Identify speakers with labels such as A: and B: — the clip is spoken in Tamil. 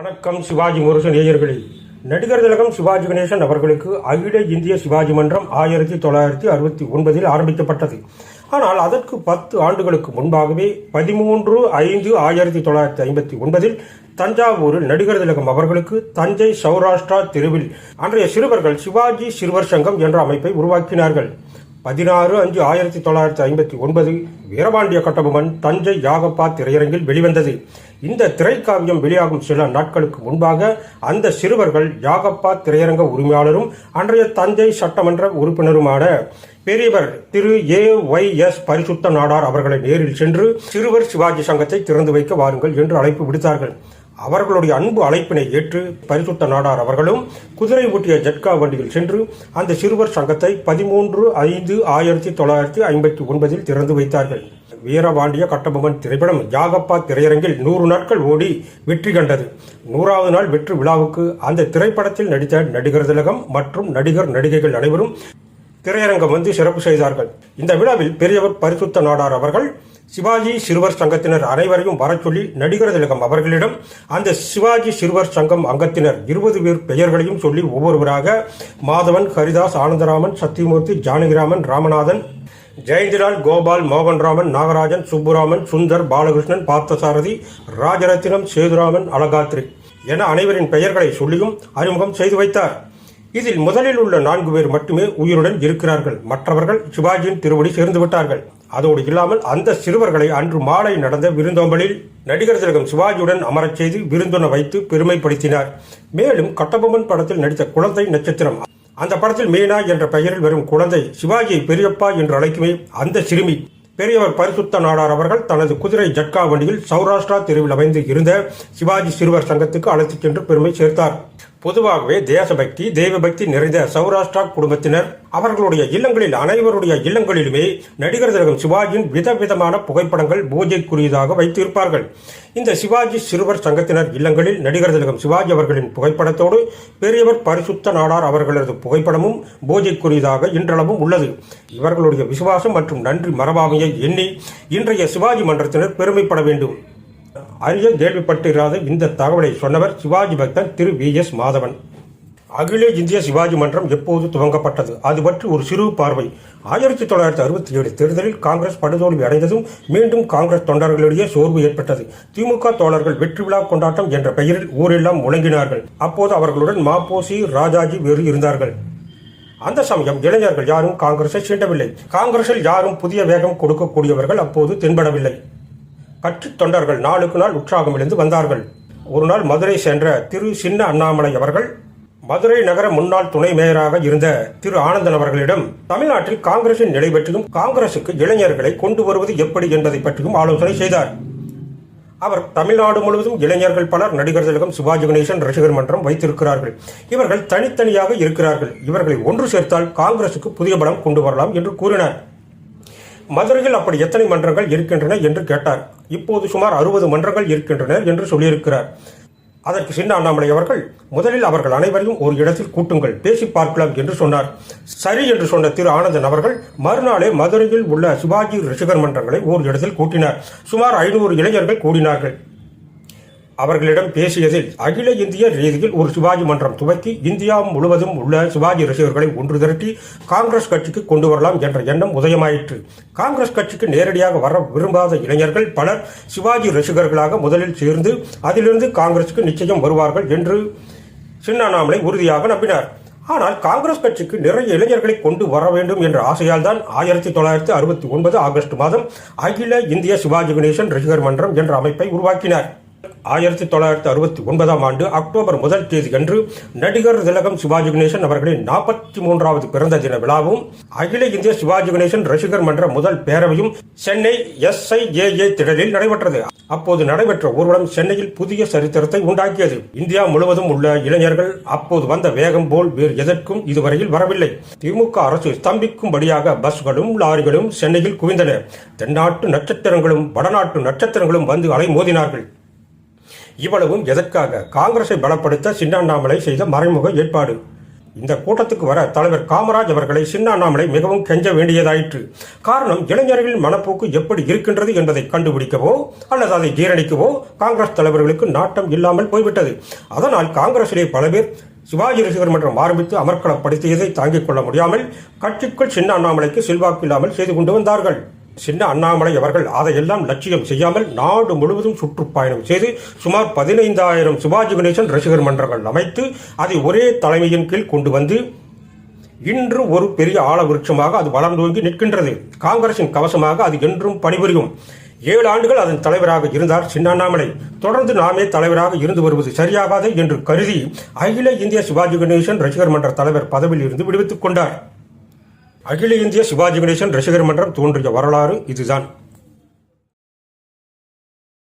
A: வணக்கம் சிவாஜி முருகன் நேயர்களே. நடிகர் திலகம் சிவாஜி கணேசன் அவர்களுக்கு அகில இந்திய சிவாஜி மன்றம் ஆயிரத்தி தொள்ளாயிரத்தி அறுபத்தி ஒன்பதில் ஆரம்பிக்கப்பட்டது. ஆனால் அதற்கு பத்து ஆண்டுகளுக்கு முன்பாகவே பதிமூன்று ஐந்து ஆயிரத்தி தொள்ளாயிரத்தி ஐம்பத்தி ஒன்பதில் தஞ்சாவூரில் நடிகர் திலகம் அவர்களுக்கு தஞ்சை சௌராஷ்டிரா தெருவில் அன்றைய சிறுவர்கள் சிவாஜி சிறுவர் சங்கம் என்ற அமைப்பை உருவாக்கினார்கள். பதினாறு அஞ்சு ஆயிரத்தி தொள்ளாயிரத்தி ஐம்பத்தி ஒன்பது வீரபாண்டிய கட்டபொம்மன் தஞ்சை யாகப்பா திரையரங்கில் வெளிவந்தது. இந்த திரைக்காவியம் வெளியாகும் சில நாட்களுக்கு முன்பாக அந்த சிறுவர்கள் யாகப்பா திரையரங்க உரிமையாளரும் அன்றைய தஞ்சை சட்டமன்ற உறுப்பினருமான பெரியவர் திரு ஏ ஒய் எஸ் பரிசுத்த நாடார் அவர்களை நேரில் சென்று சிறுவர் சிவாஜி சங்கத்தை திறந்து வைக்க வாருங்கள் என்று அழைப்பு விடுத்தார்கள். அவர்களுடைய அன்பு அழைப்பினை ஏற்று பரிசுத்த நாடார் அவர்களும் குதிரை ஊட்டிய ஜட்கா வண்டியில் சென்று அந்த சிறுவர் சங்கத்தை பதிமூன்று ஐந்து ஆயிரத்தி தொள்ளாயிரத்தி ஐம்பத்தி ஒன்பதில் திறந்து வைத்தார்கள். வீரபாண்டிய கட்டபொம்மன் திரைப்படம் யாகப்பா திரையரங்கில் நூறு நாட்கள் ஓடி வெற்றி கண்டது. நூறாவது நாள் வெற்றி விழாவுக்கு அந்த திரைப்படத்தில் நடித்த நடிகர் திலகம் மற்றும் நடிகர் நடிகைகள் அனைவரும் திரையரங்கம் வந்து சிறப்பு செய்தார்கள். இந்த விழாவில் பெரியவர் பரிசுத்த நாடார் அவர்கள் சிவாஜி சிறுவர் சங்கத்தினர் அனைவரையும் வரச்சொல்லி நடிகர் திலகம் அவர்களிடம் அந்த சிவாஜி சிறுவர் சங்கம் அங்கத்தினர் இருபது பேர் பெயர்களையும் சொல்லி ஒவ்வொருவராக மாதவன் ஹரிதாஸ் ஆனந்தராமன் சத்தியமூர்த்தி ஜானகிராமன் ராமநாதன் ஜெயந்திலால் கோபால் மோகன்ராமன் நாகராஜன் சுப்புராமன் சுந்தர் பாலகிருஷ்ணன் பார்த்தசாரதி ராஜரத்தினம் சேதுராமன் அழகாத்ரி என அனைவரின் பெயர்களை சொல்லியும் அறிமுகம் செய்து வைத்தார். இதில் முதலில் உள்ள நான்கு பேர் மட்டுமே உயிருடன் இருக்கிறார்கள். மற்றவர்கள் சிவாஜியின் திருவடி சேர்ந்து விட்டார்கள். அதோடு இல்லாமல் அந்த சிறுவர்களை அன்று மாலை நடந்த விருந்தோம்பலில் நடிகர் திலகம் சிவாஜியுடன் அமரச் செய்து விருந்துண வைத்து பெருமைப்படுத்தினார். மேலும் கட்டபொம்மன் படத்தில் நடித்த குழந்தை நட்சத்திரம். அந்த படத்தில் மீனா என்ற பெயரில் வரும் குழந்தை சிவாஜியை பெரியப்பா என்று அழைக்குமே அந்த சிறுமி. பெரியவர் பரிசுத்த நாடார் அவர்கள் தனது குதிரை ஜட்கா வண்டியில் சௌராஷ்டிரா தெருவில் அமைந்து இருந்த சிவாஜி சிறுவர் சங்கத்துக்கு அழைத்துச் சென்று பெருமை சேர்த்தார். பொதுவாகவே தேசபக்தி தெய்வபக்தி நிறைந்த சௌராஷ்டிரா குடும்பத்தினர் அவர்களுடைய இல்லங்களில் அனைவருடைய இல்லங்களிலுமே நடிகர் திலகம் சிவாஜியின் விதவிதமான புகைப்படங்கள் பூஜைக்குரியதாக வைத்திருப்பார்கள். இந்த சிவாஜி சிறுவர் சங்கத்தினர் இல்லங்களில் நடிகர் திலகம் சிவாஜி அவர்களின் புகைப்படத்தோடு பெரியவர் பரிசுத்த நாடார் அவர்களது புகைப்படமும் பூஜைக்குரியதாக இன்றளவும் உள்ளது. இவர்களுடைய விசுவாசம் மற்றும் நன்றி மரபாமையை எண்ணி இன்றைய சிவாஜி மன்றத்தினர் பெருமைப்பட வேண்டும். அறிய கேள்விப்பட்டிராத இந்த தகவலை சொன்னவர் சிவாஜி பக்தன் திரு வி எஸ் மாதவன். அகில இந்திய சிவாஜி மன்றம் எப்போது துவங்கப்பட்டது? அது பற்றி ஒரு சிறு பார்வை. ஆயிரத்தி தொள்ளாயிரத்தி அறுபத்தி ஏழு தேர்தலில் காங்கிரஸ் படுதோல்வி அடைந்ததும் மீண்டும் காங்கிரஸ் தொண்டர்களிடையே சோர்வு ஏற்பட்டது. திமுக தோழர்கள் வெற்றி விழா கொண்டாட்டம் என்ற பெயரில் ஊரெல்லாம் முழங்கினார்கள். அப்போது அவர்களுடன் மாப்போசி ராஜாஜி வேறு இருந்தார்கள். அந்த சமயம் இளைஞர்கள் யாரும் காங்கிரஸை சீண்டவில்லை. காங்கிரஸில் யாரும் புதிய வேகம் கொடுக்கக்கூடியவர்கள் அப்போது தென்படவில்லை. கட்சித் தொண்டர்கள் நாளுக்கு நாள் உற்சாகமிழந்து வந்தார்கள். ஒரு நாள் மதுரை சென்ற திரு சின்ன அண்ணாமலை அவர்கள் மதுரை நகர முன்னாள் துணை மேயராக இருந்த திரு ஆனந்தன் அவர்களிடம் தமிழ்நாட்டில் காங்கிரசின் நிலை பற்றியும் காங்கிரசுக்கு இளைஞர்களை கொண்டு வருவது எப்படி என்பதை பற்றியும் ஆலோசனை செய்தார். அவர் தமிழ்நாடு முழுவதும் இளைஞர்கள் பலர் நடிகர் திலகம் சிவாஜி கணேசன் ரசிகர் மன்றம் வைத்திருக்கிறார்கள். இவர்கள் தனித்தனியாக இருக்கிறார்கள். இவர்களை ஒன்று சேர்த்தால் காங்கிரசுக்கு புதிய பலம் கொண்டு வரலாம் என்று கூறினார். மதுரையில் அப்படி எத்தனை மன்றங்கள் இருக்கின்றன என்று கேட்டார். இப்போது சுமார் அறுபது மன்றங்கள் இருக்கின்றன என்று சொல்லியிருக்கிறார். அதற்கு சின்ன அண்ணாமலை அவர்கள் முதலில் அவர்கள் அனைவரையும் ஒரு இடத்தில் கூட்டுங்கள் பேசி பார்க்கலாம் என்று சொன்னார். சரி என்று சொன்ன திரு ஆனந்தன் அவர்கள் மறுநாளே மதுரையில் உள்ள சிவாஜி ரசிகர் மன்றங்களை ஓர் இடத்தில் கூட்டினார். சுமார் ஐநூறு இளைஞர்கள் கூடினார்கள். அவர்களிடம் பேசியதில் அகில இந்திய ரீதியில் ஒரு சிவாஜி மன்றம் துவக்கி இந்தியா முழுவதும் உள்ள சிவாஜி ரசிகர்களை ஒன்று திரட்டி காங்கிரஸ் கட்சிக்கு கொண்டு வரலாம் என்ற எண்ணம் உதயமாயிற்று. காங்கிரஸ் கட்சிக்கு நேரடியாக வர விரும்பாத இளைஞர்கள் பலர் சிவாஜி ரசிகர்களாக முதலில் சேர்ந்து அதிலிருந்து காங்கிரசுக்கு நிச்சயம் வருவார்கள் என்று சின்னண்ணாமலை உறுதியாக நம்பினார். ஆனால் காங்கிரஸ் கட்சிக்கு நிறைய இளைஞர்களை கொண்டு வர வேண்டும் என்ற ஆசையால் தான் ஆயிரத்தி தொள்ளாயிரத்தி அறுபத்தி ஒன்பது ஆகஸ்ட் மாதம் அகில இந்திய சிவாஜி கணேசன் ரசிகர் மன்றம் என்ற அமைப்பை உருவாக்கினார். ஆயிரத்தி தொள்ளாயிரத்தி அறுபத்தி ஒன்பதாம் ஆண்டு அக்டோபர் முதல் தேதி அன்று நடிகர் திலகம் சிவாஜி கணேசன் அவர்களின் நாற்பத்தி மூன்றாவது பிறந்த தின விழாவும் அகில இந்திய சிவாஜி கணேசன் ரசிகர் மன்ற முதல் பேரவையும் சென்னை எஸ்ஐஏஏ திடலில் நடைபெற்றது. அப்போது நடைபெற்ற ஊர்வலம் சென்னையில் புதிய சரித்திரத்தை உண்டாக்கியது. இந்தியா முழுவதும் உள்ள இளைஞர்கள் அப்போது வந்த வேகம் போல் வேறு எதற்கும் இதுவரையில் வரவில்லை. திமுக அரசு ஸ்தம்பிக்கும்படியாக பஸ்களும் லாரிகளும் சென்னையில் குவிந்தன. தென்னாட்டு நட்சத்திரங்களும் வடநாட்டு நட்சத்திரங்களும் வந்து அலைமோதினார்கள். இவ்வளவும் எதற்காக? காங்கிரஸை பலப்படுத்த சின்னாண்ணாமலை செய்த மறைமுக ஏற்பாடு. இந்த கூட்டத்துக்கு வர தலைவர் காமராஜ் அவர்களை சின்ன அண்ணாமலை மிகவும் கெஞ்ச வேண்டியதாயிற்று. காரணம் இளைஞர்களின் மனப்போக்கு எப்படி இருக்கின்றது என்பதை கண்டுபிடிக்கவோ அல்லது அதை ஜீரணிக்கவோ காங்கிரஸ் தலைவர்களுக்கு நாட்டம் இல்லாமல் போய்விட்டது. அதனால் காங்கிரசிலே பல பேர் சிவாஜி ரசிகர் மன்றம் ஆரம்பித்து அமர்க்களப்படுத்தியதை தாங்கிக் கொள்ள முடியாமல் கட்சிக்குள் சின்ன அண்ணாமலைக்கு செல்வாக்கு இல்லாமல் செய்து கொண்டு வந்தார்கள். சின்ன அண்ணாமலை அவர்கள் அதையெல்லாம் லட்சியம் செய்யாமல் நாடு முழுவதும் சுற்றுப்பயணம் செய்து சுமார் பதினைந்தாயிரம் சிவாஜி கணேசன் ரசிகர் மன்றங்கள் அமைத்து அதை ஒரே தலைமையின் கீழ் கொண்டு வந்து இன்று ஒரு பெரிய ஆழ விருட்சமாக அது வளர்ந்தோங்கி நிற்கின்றது. காங்கிரசின் கவசமாக அது என்றும் பணிபுரியும். ஏழு ஆண்டுகள் அதன் தலைவராக இருந்தார் சின்ன அண்ணாமலை. தொடர்ந்து நாமே தலைவராக இருந்து வருவது சரியாகாது என்று கருதி அகில இந்திய சிவாஜி கணேசன் ரசிகர் மன்ற தலைவர் பதவியில் இருந்து விடுவித்துக் கொண்டார். அகில இந்திய சிவாஜி கணேசன் ரசிகர் மன்றம் தோன்றிய வரலாறு இதுதான்.